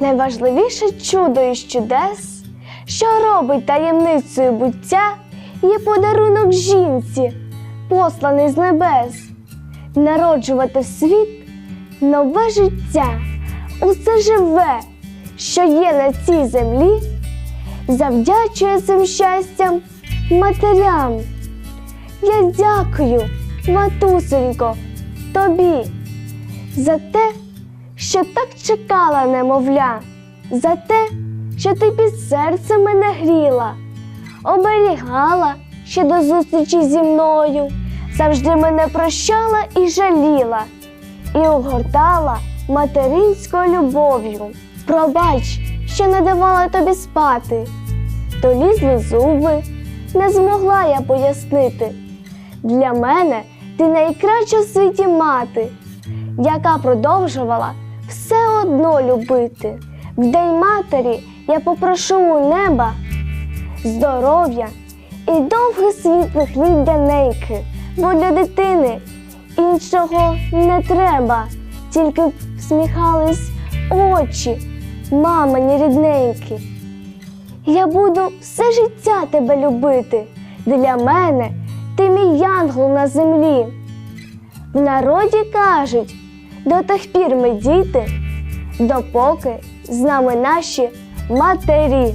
Найважливіше чудо із чудес, що робить таємницею буття, є подарунок жінці, посланий з небес, народжувати в світ нове життя, усе живе, що є на цій землі, завдячує цим щастям матерям. Я дякую, матусенько, тобі за те, що так чекала немовля, за те, що ти під серцем мене гріла, оберігала ще до зустрічі зі мною, завжди мене прощала і жаліла, і огортала материнською любов'ю. Пробач, що не давала тобі спати, то лізли зуби, не змогла я пояснити. Для мене ти найкраща в світі мати, яка продовжувала все одно любити. В день матері я попрошу у неба здоров'я і довгих світлих літ для нейки, бо для дитини іншого не треба, тільки всміхались очі, мамині рідненькі. Я буду все життя тебе любити. Для мене ти мій янгол на землі. В народі кажуть, до тих пір ми діти, допоки з нами наші матері.